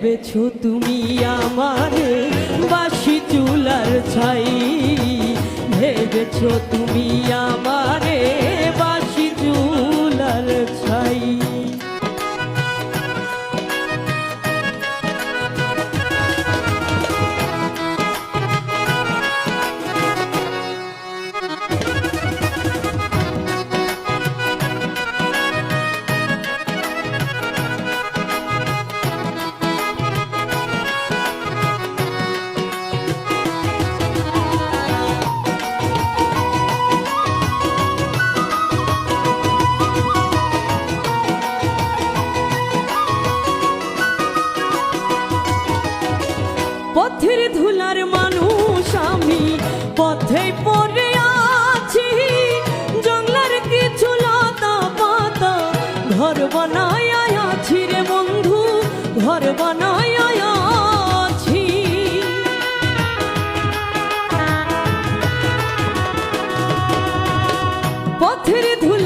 ভেবেছো তুমি আমারে বাসি চুলার ছাই? ভেবেছো তুমি আমারে পথের ধুলার মানুষ আমি, পথে পড়ে আছি। জঙ্গলার কিছু লতা পাতা ঘর বানায় আছি রে বন্ধু, ঘর বানায় আছি। পথের ধুলার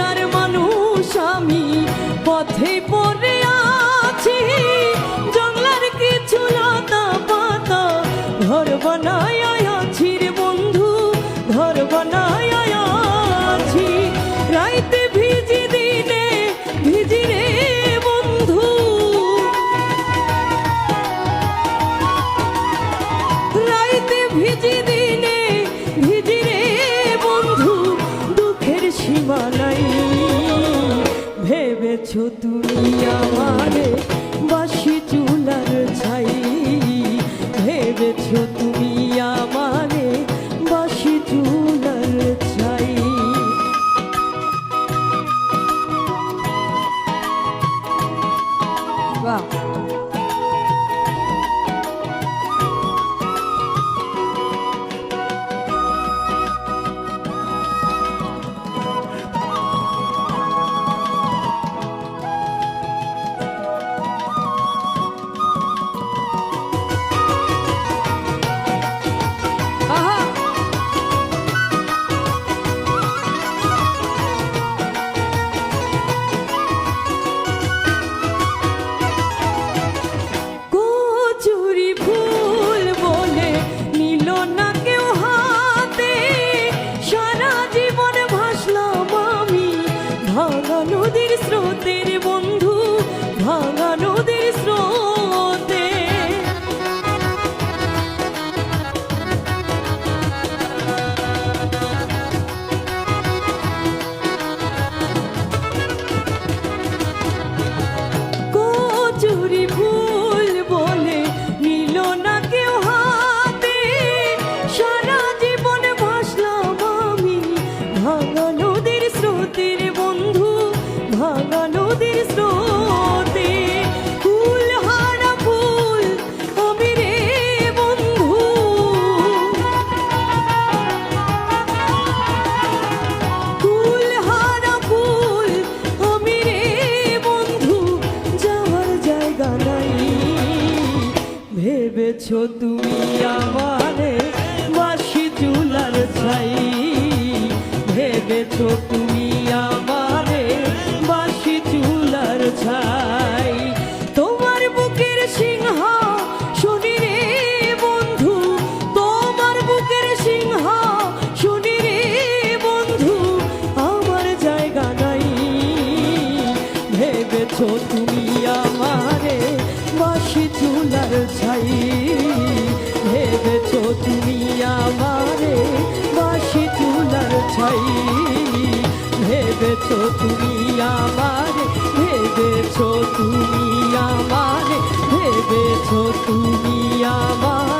নদীর স্রোতের ভেবেছো তুমি আমারে বাসি চুলার ছাই। ভেবেছো তুমি আমারে বাসি চুলার ছাই। তোমার বুকের সিংহ, শুনি রে বন্ধু। তোমার বুকের সিংহ, শুনি রে বন্ধু। আমার জায়গা নাই। ভেবেছো তুমি বাসি চুলার ছাই। ভেবেছ তুমি আমারে বাসি চুলার ছাই? ভেবেছ তুমি আমারে, ভেবেছ তুমি আমারে, ভেবেছ তুমি আমারে।